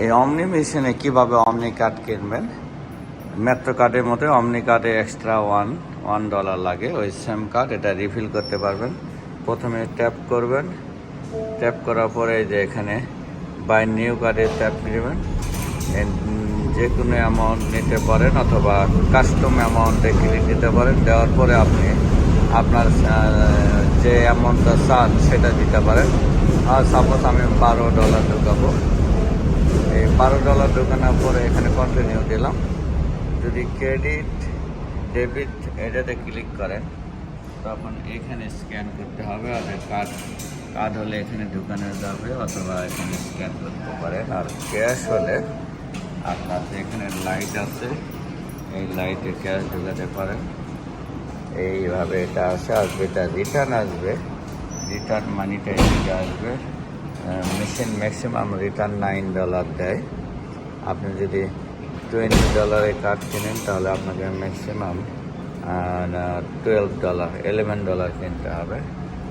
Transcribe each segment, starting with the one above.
এই অমনি মেশিনে কীভাবে অমনি কার্ড কিনবেন? মেট্রো কার্ডের মতো অমনি কার্ডে এক্সট্রা ওয়ান ওয়ান ডলার লাগে। ওই সেম কার্ড এটা রিফিল করতে পারবেন। প্রথমে ট্যাপ করবেন। ট্যাপ করার পরে যে এখানে বাই নিউ কার্ডে ট্যাপ দিবেন যে কোনো অ্যামাউন্ট নিতে পারেন অথবা কাস্টম অ্যামাউন্টে ক্লিক দিতে পারেন। দেওয়ার পরে আপনি আপনার যে অ্যামাউন্টটা চান সেটা দিতে পারেন। আর সাপোজ আমি বারো ডলার ঢুকাবো। বারো ডলার ঢোকানোর পরে এখানে কন্টিনিউ দিলাম। যদি ক্রেডিট ডেবিট এটাতে ক্লিক করেন, তখন এখানে স্ক্যান করতে হবে। আর কার্ড কার্ড হলে এখানে ঢুকানো যাবে অথবা এখানে স্ক্যান করতে পারেন। আর ক্যাশ হলে আপনার এখানে লাইট আছে, এই লাইটে ক্যাশ ঢুকাতে পারেন। এইভাবে এটা আসে, আসবে, এটা রিটার্ন আসবে। রিটার্ন মানিটা এদিকে আসবে। Machine maximum return nine dollar দেয়। আপনি যদি টোয়েন্টি ডলারে কার্ড কেনেন, তাহলে আপনাকে maximum twelve dollar eleven dollar কিনতে হবে।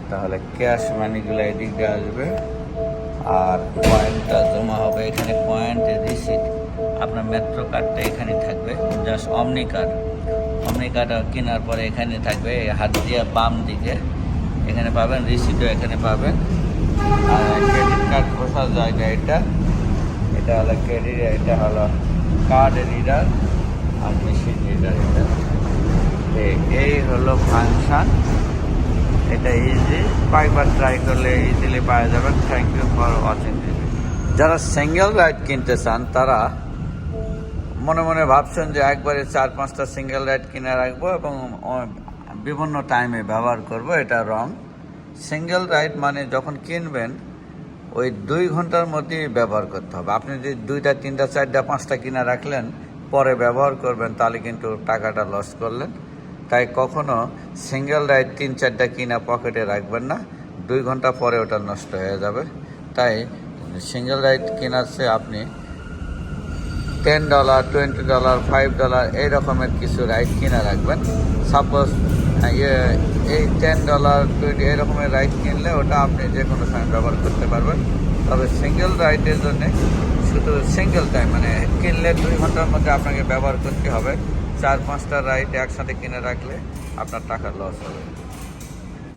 তাহলে ক্যাশ মানিগুলো এদিক আসবে, আর পয়েন্টটা জমা হবে এখানে পয়েন্ট রিসিট আপনার মেট্রো কার্ডটা এখানে থাকবে জাস্ট অমনি কার্ড অমনি কার্ড কেনার পরে এখানে থাকবে, হাত দিয়ে বাম দিকে। এখানে পাবেন রিসিটও এখানে পাবেন। আর ক্রেডিট কার্ড বসার জায়গা এটা। এটা হলো ক্রেডিট এটা হলো কার্ড রিডার আর মেশিন রিডার এটা। এই হলো ফাংশান এটা ইজি কয়েকবার ট্রাই করলে ইজিলি পাওয়া যাবে। থ্যাংক ইউ ফর ওয়াচিং যারা সিঙ্গেল রাইড কিনতে চান, তারা মনে মনে ভাবছেন যে একবারে চার পাঁচটা সিঙ্গেল রাইড কিনে রাখব এবং বিভিন্ন টাইমে ব্যবহার করব, এটা রং সিঙ্গেল রাইড মানে যখন কিনবেন ওই দুই ঘণ্টার মধ্যেই ব্যবহার করতে হবে। আপনি যদি দুইটা, তিনটা, চারটা, পাঁচটা কিনে রাখলেন, পরে ব্যবহার করবেন, তাহলে কিন্তু টাকাটা লস করলেন। তাই কখনো সিঙ্গেল রাইড তিন, চারটা কিনা পকেটে রাখবেন না। দুই ঘণ্টা পরে ওটা নষ্ট হয়ে যাবে। তাই সিঙ্গেল রাইড চেয়ে আপনি ten dollar twenty dollar five dollar এই রকমের কিছু রাইড কিনা রাখবেন। সাপোজ এই টেন ডলার টোয়েন্টি এরকমের রকমের রাইড কিনলে ওটা আপনি যে কোনো সময় ব্যবহার করতে পারবেন। তবে সিঙ্গেল রাইডের জন্যে শুধু সিঙ্গেল টাইম মানে কিনলে দুই ঘণ্টার মধ্যে আপনাকে ব্যবহার করতে হবে। চার পাঁচটা রাইড একসাথে কিনে রাখলে আপনার টাকা লস হবে।